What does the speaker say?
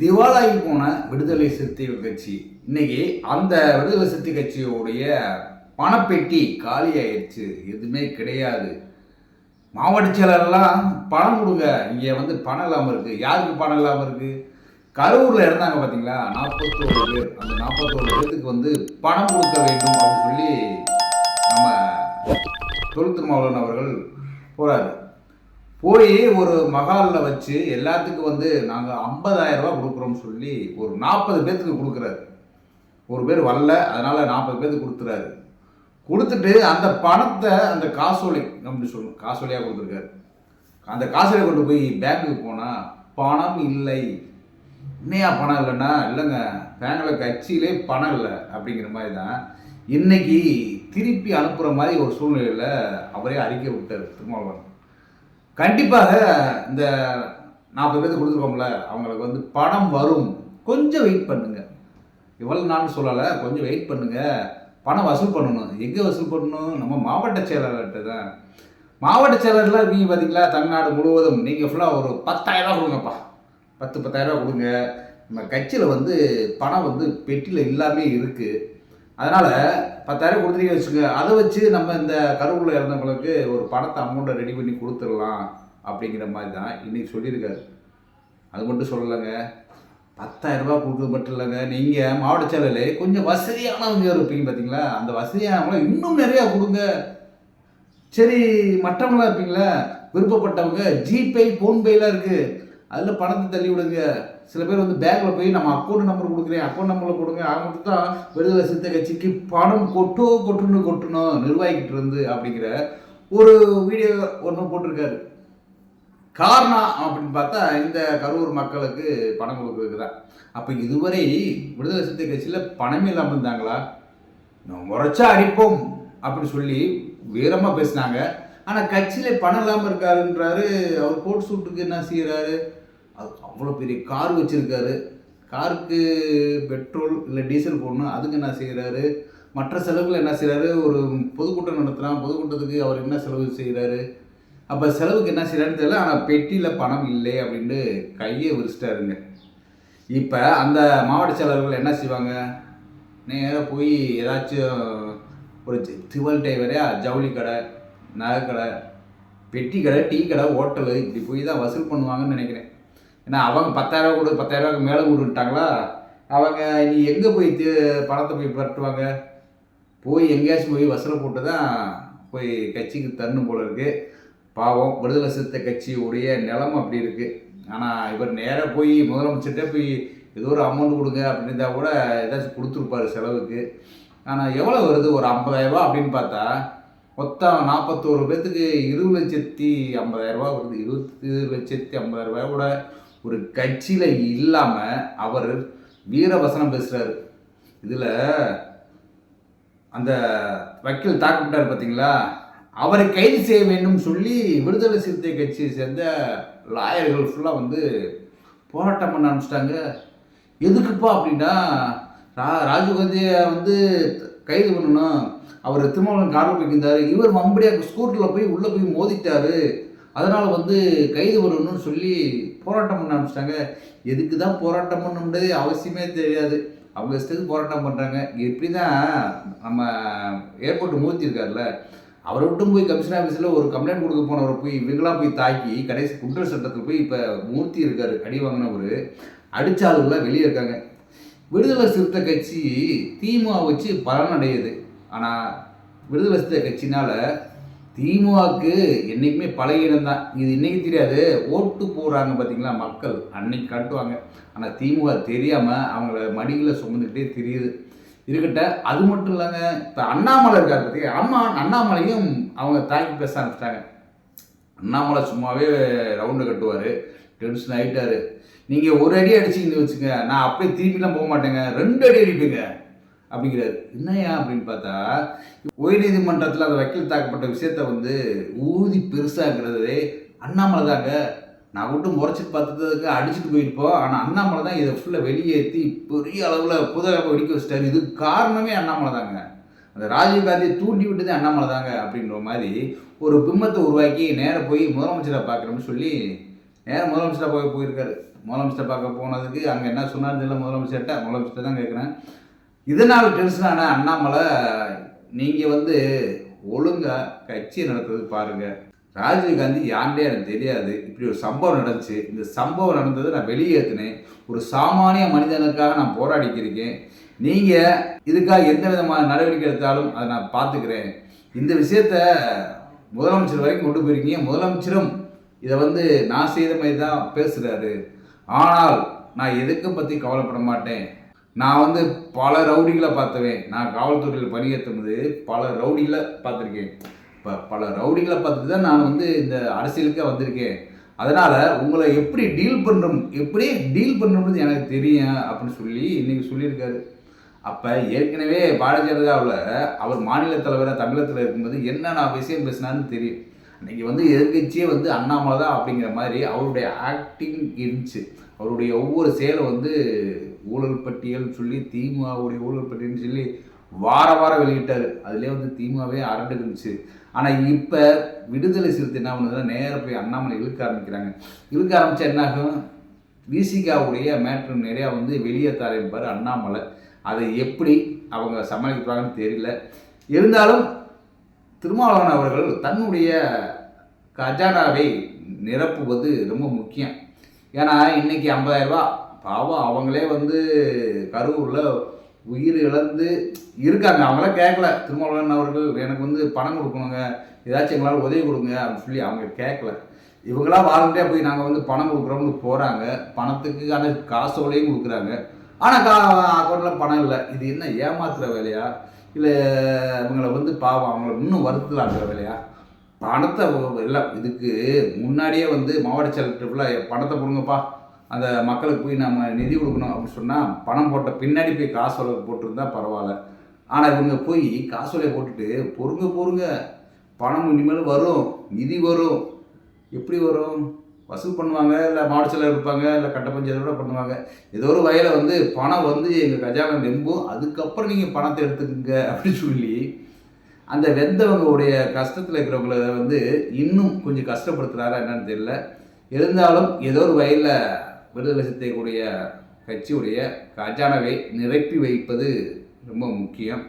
திவாலாகி போன விடுதலை சிறுத்தைகள் கட்சி. இன்னைக்கு அந்த விடுதலை சிறுத்தை கட்சியோடைய பணப்பெட்டி காலி ஆயிடுச்சு எதுவுமே கிடையாது. மாவட்ட செயலர்லாம் பணம் கொடுங்க. இங்கே வந்து பணம் இல்லாமல் இருக்குது யாருக்கு பணம் இல்லாமல் இருக்குது கரூரில் இருந்தாங்க பார்த்தீங்களா? நாற்பத்தோரு பேர். அந்த நாற்பத்தோரு பேர்த்துக்கு வந்து பணம் கொடுக்க வேண்டும் அப்படின்னு சொல்லி நம்ம தொல் திருமாவளவன் அவர்கள் போகிறாரு போய் ஒரு மகாலில் வச்சு எல்லாத்துக்கும் வந்து நாங்கள் ஐம்பதாயிரம் ரூபா கொடுக்குறோம்னு சொல்லி ஒரு நாற்பது பேர்த்துக்கு கொடுக்குறாரு. ஒரு பேர் வரல அதனால் நாற்பது பேர்த்துக்கு கொடுத்துறாரு. கொடுத்துட்டு அந்த பணத்தை அந்த காசோலை அப்படி சொல்லணும் காசோலையாக கொடுத்துருக்காரு. அந்த காசோலை கொண்டு போய் பேங்க்குக்கு போனால் பணம் இல்லை. என்னையா பணம் இல்லைன்னா இல்லைங்க பேங்கில் கட்சியிலே பணம் இல்லை அப்படிங்கிற மாதிரி தான் இன்னைக்கு திருப்பி அனுப்புகிற மாதிரி ஒரு சூழ்நிலையில் அவரே அறிக்கை விட்டார் திருமாவளவன். கண்டிப்பாக இந்த நாற்பது பேருக்கு கொடுத்துருக்கோம்ல அவங்களுக்கு வந்து பணம் வரும். கொஞ்சம் வெயிட் பண்ணுங்க. இவ்வளோ நான் சொல்லலை கொஞ்சம் வெயிட் பண்ணுங்க. பணம் வசூல் பண்ணணும். எங்கே வசூல் பண்ணணும்? நம்ம மாவட்ட செயலாளர்கிட்ட தான். மாவட்ட செயலர்லாம் நீங்கள் பார்த்தீங்களா தமிழ்நாடு முழுவதும் நீங்கள் ஃபுல்லாக ஒரு பத்தாயிரரூவா கொடுங்கப்பா. பத்து பத்தாயிரரூவா கொடுங்க. நம்ம கட்சியில் வந்து பணம் வந்து பெட்டியில் இல்லாமே இருக்குது அதனால் பத்தாயிரம் கொடுத்துட்டீங்க வச்சுங்க அதை வச்சு நம்ம இந்த கருவில் இறந்தவங்களுக்கு ஒரு பணத்தை அமௌண்ட்டை ரெடி பண்ணி கொடுத்துடலாம் அப்படிங்கிற மாதிரி தான் இன்றைக்கி சொல்லியிருக்காரு. அது மட்டும் சொல்லலைங்க. பத்தாயிரம் ரூபாய் கொடுக்குறது மட்டும் இல்லைங்க. நீங்கள் மாவட்ட செயலர் கொஞ்சம் வசதியானவங்க இருப்பீங்க பார்த்தீங்களா அந்த வசதியானவங்கள இன்னும் நிறையா கொடுங்க. சரி மற்றவங்களாம் இருப்பீங்களா? விருப்பப்பட்டவங்க ஜிபே ஃபோன்பேலாம் இருக்குது அதில் பணத்தை தள்ளி விடுங்க. சில பேர் வந்து பேங்க்கில் போய் நம்ம அக்கௌண்ட் நம்பர் கொடுக்குறேன் அக்கௌண்ட் நம்பரில் கொடுங்க. அவங்க தான் விடுதலை சித்த கட்சிக்கு பணம் கொட்டோ கொட்டுன்னு கொட்டணும் நிர்வாகிக்கிட்டு இருந்து அப்படிங்கிற ஒரு வீடியோ ஒன்று போட்டிருக்காரு. காரணம் அப்படின்னு பார்த்தா இந்த கரூர் மக்களுக்கு பணம் கொடுக்குறது தான் அப்போ இதுவரை விடுதலை சிறுத்தை கட்சியில் பணமே இல்லாமல் இருந்தாங்களா? முறைச்சா அடிப்போம் அப்படின்னு சொல்லி வீரமாக பேசினாங்க. ஆனால் கட்சியில் பணம் இல்லாமல் இருக்காருன்றாரு. அவர் கோட் சூட்டுக்கு என்ன செய்கிறாரு அது அவ்வளோ பெரிய கார் வச்சுருக்காரு. காருக்கு பெட்ரோல் இல்லை டீசல் போடணும். அதுக்கு என்ன செய்கிறாரு மற்ற செலவுகள் என்ன செய்கிறாரு ஒரு பொதுக்கூட்டம் நடத்துகிறான் பொதுக்கூட்டத்துக்கு அவர் என்ன செலவு செய்கிறாரு அப்போ செலவுக்கு என்ன செய்கிறாருன்னு தெரியல. ஆனால் பெட்டியில் பணம் இல்லை அப்படின்ட்டு கையை விரிச்சிட்டாருங்க. இப்போ அந்த மாவட்ட செயலர்கள் என்ன செய்வாங்க? நேராக போய் ஏதாச்சும் ஒரு திவல் டைவரையா ஜவுளி கடை நகை கடை பெட்டி கடை டீ கடை ஹோட்டலு இப்படி போய் தான் வசூல் பண்ணுவாங்கன்னு நினைக்கிறேன். ஏன்னா அவங்க பத்தாயிரரூவா கொடு பத்தாயிரரூவாக்கு மேலே கொடுத்துட்டாங்களா அவங்க நீ எங்கே போய் பணத்தை போய் பரட்டுவாங்க? போய் எங்கேயாச்சும் போய் வசூலை போட்டு தான் போய் கட்சிக்கு தரணும் போல இருக்குது பாவம் விடுதலை சிறுத்தை கட்சியுடைய நிலைமை அப்படி இருக்குது ஆனால் இவர் நேராக போய் முதலமைச்சர்கிட்ட போய் ஏதோ ஒரு அமௌண்ட் கொடுங்க அப்படின்னு இருந்தால் கூட ஏதாச்சும் கொடுத்துருப்பாரு செலவுக்கு. ஆனால் எவ்வளோ வருது? ஒரு ஐம்பதாயிரரூபா அப்படின்னு பார்த்தா மொத்தம் நாற்பத்தோரு பேர்த்துக்கு இருபது லட்சத்தி ஐம்பதாயிரம் வருது. இருபத்தி லட்சத்தி ஐம்பதாயிரம் ரூபாய் கூட ஒரு கட்சியில் இல்லாமல் அவர் வீரவசனம் பேசுகிறாரு இதில் அந்த வக்கீல் தாக்கப்பட்டார் பார்த்தீங்களா அவரை கைது செய்ய வேண்டும் சொல்லி விடுதலை சிறுத்தை கட்சியை சேர்ந்த லாயர்கள் ஃபுல்லாக வந்து போராட்டம் பண்ண ஆரம்பிச்சிட்டாங்க. எதுக்குப்பா அப்படின்னா ரா ராஜீவ்காந்தியை வந்து கைது பண்ணணும் அவர் திருமாவளவன் காரில் போய்க்கிருந்தார் இவர் வம்படியாக ஸ்கூட்டரில் போய் உள்ளே போய் மோதிட்டாரு. அதனால் வந்து கைது பண்ணணும்னு சொல்லி போராட்டம் பண்ண ஆரம்பிச்சிட்டாங்க. எதுக்கு தான் போராட்டம் பண்ணணுன்றது அவசியமே தெரியாது. அவங்க இஷ்டத்துக்கு போராட்டம் பண்ணுறாங்க இப்படி தான் நம்ம ஏர்போர்ட் மூர்த்தி அவரை விட்டும் போய் கமிஷன் ஆஃபீஸில் ஒரு கம்ப்ளைண்ட் கொடுக்க போனவரை போய் இவங்களாம் போய் தாக்கி கடைசி குண்டர் சட்டத்தில் போய் இப்போ மூர்த்தி இருக்கார் அடி வாங்கினவர். அடிச்ச ஆளுங்களாம் வெளியே இருக்காங்க. விடுதலை சிறுத்தை கட்சி திமுக வச்சு பலனடையுது ஆனால் விடுதலை சிறுத்தை கட்சினால் திமுகவுக்கு என்றைக்குமே பழைய தான். இது இன்னைக்கு தெரியாது? ஓட்டு போடுறாங்க பார்த்தீங்களா மக்கள். அன்னைக்கு காட்டுவாங்க. ஆனால் திமுக தெரியாமல் அவங்கள மடியில் சுமந்துக்கிட்டே தெரியுது. இருக்கட்ட அது மட்டும் இல்லைங்க இப்போ அண்ணாமலை இருக்கார் பார்த்தீங்க அம்மா அண்ணாமலையும் அவங்க தாக்கி பேச ஆரம்பிச்சிட்டாங்க. அண்ணாமலை சும்மாவே ரவுண்டு கட்டுவார். டென்ஷன் ஆகிட்டாரு நீங்கள் ஒரு அடி அடிச்சிங்கன்னு வச்சுங்க நான் அப்படியே திருப்பிலாம் போக மாட்டேங்க. ரெண்டு அடி அடிப்பீங்க. அப்படிங்கிறாரு. என்னையா அப்படின்னு பார்த்தா உயர்நீதிமன்றத்தில் அந்த வக்கீல் தாக்கப்பட்ட விஷயத்த வந்து ஊதி பெருசாக்குறது அண்ணாமலை தாங்க. நான் மட்டும் முறைச்சிட்டு பார்த்ததுக்கு அடிச்சுட்டு போயிருப்போம். ஆனால் அண்ணாமலை தான் இதை ஃபுல்லாக வெளியேற்றி பெரிய அளவில் புதகப்பை வெடிக்க வச்சிட்டாரு. இதுக்கு காரணமே அண்ணாமலை தாங்க. அந்த ராஜீவ்காந்தியை தூண்டி விட்டதே அண்ணாமலை தாங்க அப்படின்ற மாதிரி ஒரு பிம்பத்தை உருவாக்கி நேராக போய் முதலமைச்சரை பார்க்குறோம்னு சொல்லி ஏன் முதலமைச்சர் போய் போயிருக்காரு? முதலமைச்சர் பார்க்க போனதுக்கு அங்கே என்ன சொன்னார் தெரியல முதலமைச்சர்கிட்ட முதலமைச்சர் தான் கேட்குறேன். இதனால் டென்ஷனான அண்ணாமலை நீங்கள் வந்து ஒழுங்காக கட்சி நடத்துறது பாருங்கள் ராஜீவ் காந்தி யாண்டே எனக்கு தெரியாது. இப்படி ஒரு சம்பவம் நடந்துச்சு. இந்த சம்பவம் நடந்ததை நான் வெளியேற்றினேன். ஒரு சாமானிய மனிதனுக்காக நான் போராடிக்கிருக்கேன் நீங்கள் இதுக்காக எந்த விதமான நடவடிக்கை எடுத்தாலும் அதை நான் பார்த்துக்கிறேன். இந்த விஷயத்த முதலமைச்சர் வரைக்கும் கொண்டு போயிருக்கீங்க. முதலமைச்சரும் இதை வந்து நான் செய்த மாதிரி தான் பேசுகிறாரு ஆனால் நான் எதுக்கும் பற்றி கவலைப்பட மாட்டேன். நான் வந்து பல ரவுடிகளை பார்த்துவேன். நான் காவல்துறையில் பணியேற்றும் போது பல ரவுடிகளை பார்த்துருக்கேன். இப்போ பல ரவுடிகளை பார்த்துட்டு தான் நான் வந்து இந்த அரசியலுக்கே வந்திருக்கேன். அதனால் உங்களை எப்படி டீல் பண்ணுறோம் எப்படி டீல் பண்ணுறது எனக்கு தெரியும் அப்படின்னு சொல்லி இன்றைக்கி சொல்லியிருக்காரு. அப்போ ஏற்கனவே பாரதிய ஜனதாவில் அவர் மாநில தலைவராக தமிழகத்தில் இருக்கும்போது என்னென்ன விஷயம் பேசினான்னு தெரியும். இன்றைக்கி வந்து எதிர்கட்சியே வந்து அண்ணாமலை தான் அப்படிங்கிற மாதிரி அவருடைய ஆக்டிங் இருந்துச்சு. அவருடைய ஒவ்வொரு செயலை வந்து ஊழல் பட்டியல் சொல்லி திமுகவுடைய ஊழல் பட்டியல்னு சொல்லி வார வாரம் வெளியிட்டார். அதுலேயே வந்து திமுகவே அரண்டு இருந்துச்சு ஆனால் இப்போ விடுதலை சிறுத்தை என்ன பண்ணுதுன்னா நேராக போய் அண்ணாமலை இழுக்க ஆரம்பிக்கிறாங்க. இழுக்க ஆரம்பித்தா என்னாகும் விசிகாவுடைய மேட்ரு நிறையா வந்து வெளியே தரப்பார் அண்ணாமலை. அதை எப்படி அவங்க சமாளிக்கிறாங்கன்னு தெரியல. இருந்தாலும் திருமாவளவன் அவர்கள் தன்னுடைய கஜானாவை நிரப்புவது ரொம்ப முக்கியம். ஏன்னா இன்னைக்கு ஐம்பதாயிரரூபா பாவம் அவங்களே வந்து கரூரில் உயிர் இழந்து இருக்காங்க. அவங்களே கேட்கல திருமாவளவன் அவர்கள் எனக்கு வந்து பணம் கொடுக்கணுங்க ஏதாச்சும் எங்களால் உதவி கொடுங்க அப்படின்னு சொல்லி அவங்க கேட்கல இவங்களா வாலண்டியாக போய் நாங்கள் வந்து பணம் கொடுக்குறோம்னு போகிறாங்க பணத்துக்கு அந்த காசோடையும் கொடுக்குறாங்க. ஆனால் கா அக்கௌண்ட்டில் பணம் இல்லை. இது என்ன ஏமாத்துகிற வேலையா? இல்லை இவங்களை வந்து பாவம் அவங்கள இன்னும் வருத்தலாங்கிற இல்லையா? பணத்தை எல்லாம் இதுக்கு முன்னாடியே வந்து மாவட்ட செயலர் ஃபுல்லாக பணத்தை கொடுங்கப்பா. அந்த மக்களுக்கு போய் நம்ம நிதி கொடுக்கணும். அப்படின்னு சொன்னால் பணம் போட்ட பின்னாடி போய் காசோலை போட்டிருந்தா பரவாயில்ல. ஆனால் இவங்க போய் காசோலையை போட்டுட்டு பொறுங்க பொறுங்க. பணம் இனிமேல் வரும். நிதி வரும். எப்படி வரும்? வசூல் பண்ணுவாங்க இல்லை மாடு செலவு இருப்பாங்க இல்லை கட்ட கூட பண்ணுவாங்க. ஏதோ ஒரு வகையில் வந்து பணம் வந்து எங்கள் கஜானா நெம்பும் அதுக்கப்புறம் நீங்கள் பணத்தை எடுத்துக்கங்க அப்படின்னு சொல்லி அந்த வெந்தவங்களுடைய கஷ்டத்தில் இருக்கிறவங்கள வந்து இன்னும் கொஞ்சம் கஷ்டப்படுத்துகிறாரா என்னன்னு தெரியல. இருந்தாலும் ஏதோ ஒரு வகையில் விடுதலை சித்தையக்கூடிய கட்சியுடைய கஜானாவை நிரப்பி வைப்பது ரொம்ப முக்கியம்.